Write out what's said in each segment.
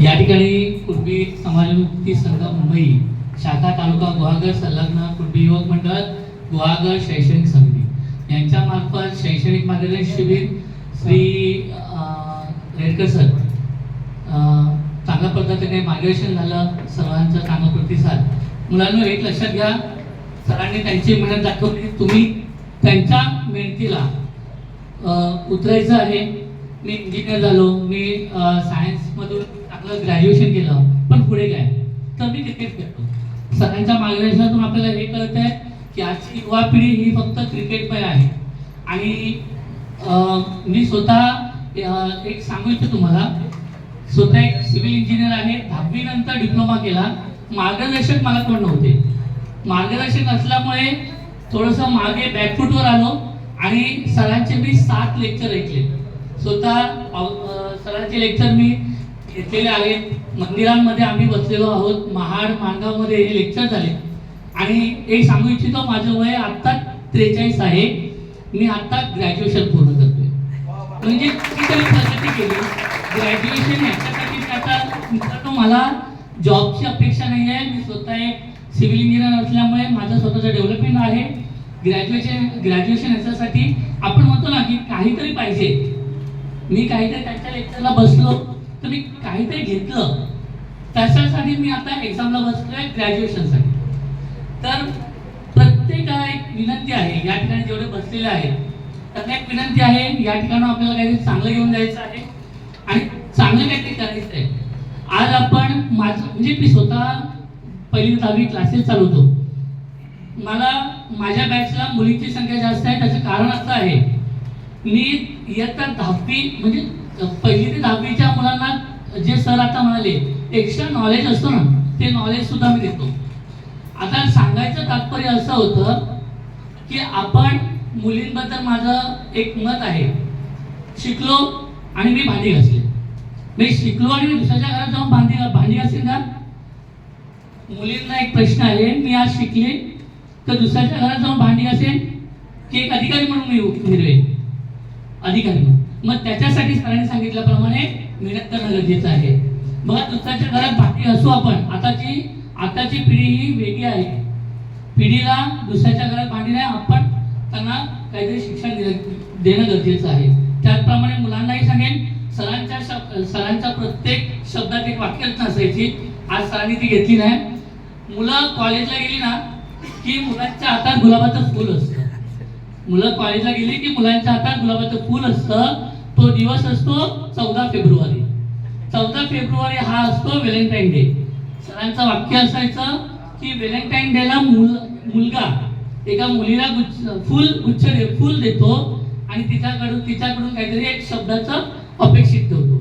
या ठिकाणी कुणबी समाजमुक्ती संघ मुंबई शाखा तालुका गुहागर संलग्न कुणबी युवक मंडळ गुहागर शैक्षणिक समिती. यांच्या मार्फत शैक्षणिक मार्गदर्शन शिबिर श्री रेडकर सर चांगल्या पद्धतीने मार्गदर्शन झालं सर्वांचा चांगला प्रतिसाद मुलांना एक लक्षात घ्या सरांनी त्यांची मेहनत दाखवली तुम्ही त्यांच्या मेहनतीला उतरायचं आहे. मी इंजिनियर झालो मी सायन्समधून आपलं ग्रॅज्युएशन केलं पण पुढे काय? तर मी क्रिकेट खेळतो. सरांच्या मार्गदर्शनातून आपल्याला हे कळत आहे की आजची युवा पिढी ही फक्त क्रिकेटमय आहे. आणि मी स्वतः एक सांगू इच्छितो तुम्हाला. स्वतः एक सिव्हिल इंजिनियर आहे. दहावी नंतर डिप्लोमा केला. मार्गदर्शक मला कोण नव्हते. मार्गदर्शक असल्यामुळे थोडस मागे बॅकफूटवर आलो आणि सरांचे मी सात लेक्चर ऐकले. स्वतः सरांचे लेक्चर मी घेतलेले आहेत मंदिरांमध्ये आम्ही बसलेलो आहोत. महाड माणगावमध्ये हे लेक्चर झाले. आणि एक सांगू इच्छितो माझं वय आत्ता त्रेचाळीस आहे. मी आत्ता ग्रॅज्युएशन पूर्ण करतोय. म्हणजे कितीतरी प्रगती केली. ग्रॅज्युएशन याच्यासाठी आता मित्रांनो मला जॉबची अपेक्षा नाही आहे मी स्वतः एक सिव्हिल इंजिनियर असल्यामुळे माझं स्वतःचं डेव्हलपमेंट आहे. ग्रॅज्युएशन ग्रॅज्युएशन याच्यासाठी आपण म्हणतो ना की काहीतरी पाहिजे. मी काहीतरी त्यांच्या लेक्चरला बसलो. तर मी काहीतरी घेतलं. त्याच्यासाठी मी आता एक्झामला बसलोय ग्रॅज्युएशनसाठी तर प्रत्येकाला एक विनंती आहे या ठिकाणी जेवढे बसलेले आहेत त्यांना एक विनंती आहे या ठिकाणी आपल्याला काहीतरी चांगलं घेऊन जायचं आहे आणि चांगलं काहीतरी करायचं आहे. आज आपण माझं म्हणजे मी स्वतः पहिली दहावी क्लासेस चालवतो. मला माझ्या बॅचला मुलींची संख्या जास्त आहे त्याचं कारण असं आहे मी इयत्ता दहावी म्हणजे पहिली ते दहावीच्या मुला जे सर आता म्हणाले एक्स्ट्रा नॉलेज असतो ना ते नॉलेज सुद्धा मी देतो. आता सांगायचं तात्पर्य असं होतं की आपण मुलींबद्दल माझं एक मत आहे. शिकलो आणि मी भांडी घासले. मी शिकलो आणि मी दुसऱ्याच्या घरात जाऊन भांडी भांडी घासेन का? मुलींना एक प्रश्न आहे मी आज शिकले तर दुसऱ्याच्या घरात जाऊन भांडी घासेन? की एक अधिकारी म्हणून मी फिरवे अधिकारी म्हणून. मग त्याच्यासाठी सरांनी सांगितल्याप्रमाणे मेहनत करणं गरजेचं आहे. बघा दुसऱ्याच्या घरात भाकरी असू आपण आताची आताची पिढी ही वेगळी आहे. पिढीला दुसऱ्याच्या घरात भांडी नाही आपण त्यांना काहीतरी शिक्षण देणं गरजेचं आहे. त्याचप्रमाणे मुलांनाही सांगेन सरांच्या शब सरांच्या प्रत्येक शब्दात एक वाक्यच नसायची आज सरांनी ती घेतली नाही. मुलं कॉलेजला गेली ना की मुलांच्या हातात गुलाबाचं फूल असतं. मुलं कॉलेजला गेली की मुलांच्या हातात गुलाबाचं फूल असतं तो दिवस असतो चौदा फेब्रुवारी. चौदा फेब्रुवारी हा असतो व्हॅलेंटाईन डे. सरांचं वाक्य असायचं की व्हॅलेंटाईन डेला मुल मुलगा एका मुलीला गुच्छ फुल गुच्छ दे फुल देतो आणि तिच्याकडून तिच्याकडून काहीतरी एक शब्दाचं अपेक्षित ठेवतो.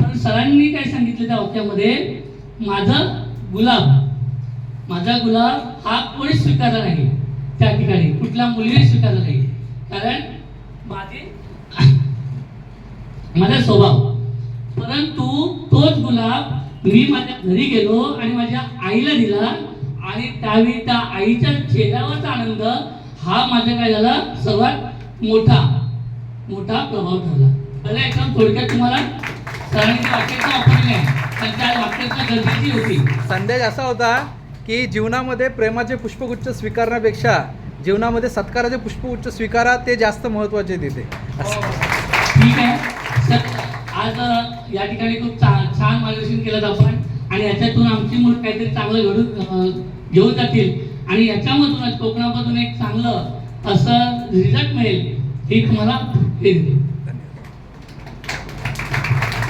पण सरांनी काय सांगितलं त्या वाक्यामध्ये? माझं गुलाब माझा गुलाब हा कोणीच स्वीकारला नाही त्या ठिकाणी. कुठल्या मुलीने स्वीकारला नाही. कारण माझे माझा स्वभाव. परंतु तोच गुलाब मी माझ्या घरी गेलो आणि माझ्या आईला दिला आणि त्यावेळी त्या आईच्या चेहऱ्यावरचा आनंद हा माझ्या काय झाला? सर्वात मोठा मोठा प्रभाव ठरला. पहिला एकदम थोडक्यात तुम्हाला सरांनी वाक्याचा पण त्या वाक्याचा गरजेची होती. संदेश असा होता की जीवनामध्ये प्रेमाचे पुष्पगुच्छ स्वीकारण्यापेक्षा जीवनामध्ये सत्काराचे पुष्पगुच्छ स्वीकारा ते जास्त महत्त्वाचे तिथे ठीक आहे. तर आज या ठिकाणी खूप छान मार्गदर्शन केलं आपण आणि याच्यातून आमची मूळ काहीतरी चांगलं घडून घेऊन जातील. आणि याच्यामधूनच कोकणामधून एक चांगलं असं रिझल्ट मिळेल ही तुम्हाला हे